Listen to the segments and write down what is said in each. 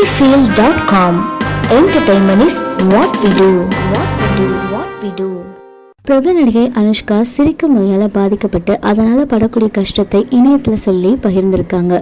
sunnyfield.com Entertainment is what we do. What we do. What we do. பிரபல நடிகை அனுஷ்கா சிரிக்கும் நோயால் பாதிக்கப்பட்டு அதனால் படக்கூடிய கஷ்டத்தை இணையத்தில் சொல்லி பகிர்ந்திருக்காங்க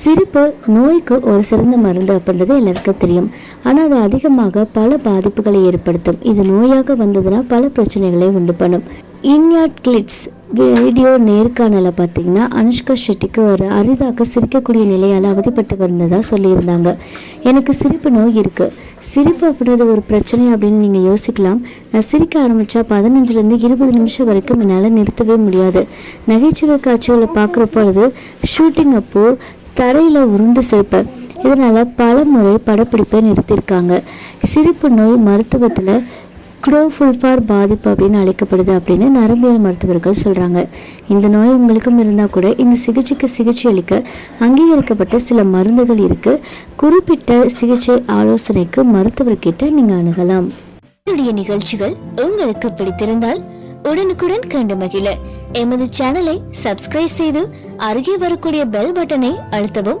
சிரிப்பு நோய்க்கு ஒரு சிறந்த மருந்து அப்படின்றது எல்லாருக்கும் தெரியும் ஆனால் அது அதிகமாக பல பாதிப்புகளை ஏற்படுத்தும் இது நோயாக வந்ததுன்னா பல பிரச்சனைகளை உண்டு பண்ணும் இன்யாட் கிளிட்ஸ் வீடியோ நேர்காணலில் பார்த்தீங்கன்னா அனுஷ்கா ஷெட்டிக்கு ஒரு அரிதாக சிரிக்கக்கூடிய நிலையால் அவதிப்பட்டு வந்ததாக சொல்லியிருந்தாங்க. எனக்கு சிரிப்பு நோய் இருக்குது சிரிப்பு அப்படின்றது ஒரு பிரச்சனை அப்படின்னு நீங்கள் யோசிக்கலாம். நான் சிரிக்க ஆரம்பித்தா பதினஞ்சுலேருந்து இருபது நிமிஷம் வரைக்கும் என்னால் நிறுத்தவே முடியாது. நகைச்சுவை காட்சிகளை பார்க்குற பொழுது ஷூட்டிங் அப்போ தரையில் உருண்டு சிரிப்பேன் இதனால் பல முறை படப்பிடிப்பை நிறுத்தியிருக்காங்க. சிரிப்பு நோய் மருத்துவத்தில் குளோஃபுல்பார் பாதிப்பு அப்படின்னு அழைக்கப்படுது அப்படின்னு நரம்பியல் மருத்துவர்கள் சொல்கிறாங்க இந்த நோய் உங்களுக்கும் இருந்தால் கூட இந்த சிகிச்சைக்கு சிகிச்சை அளிக்க அங்கீகரிக்கப்பட்ட சில மருந்துகள் இருக்குது குறிப்பிட்ட சிகிச்சை ஆலோசனைக்கு மருத்துவர்கிட்ட நீங்கள் அணுகலாம். என்னுடைய நிகழ்ச்சிகள் உங்களுக்கு பிடித்திருந்தால் உடனுக்குடன் கண்டு மகிழ. எமது சேனலை சப்ஸ்கிரைப் செய்து அருகே வரக்கூடிய பெல் பட்டனை அழுத்தவும்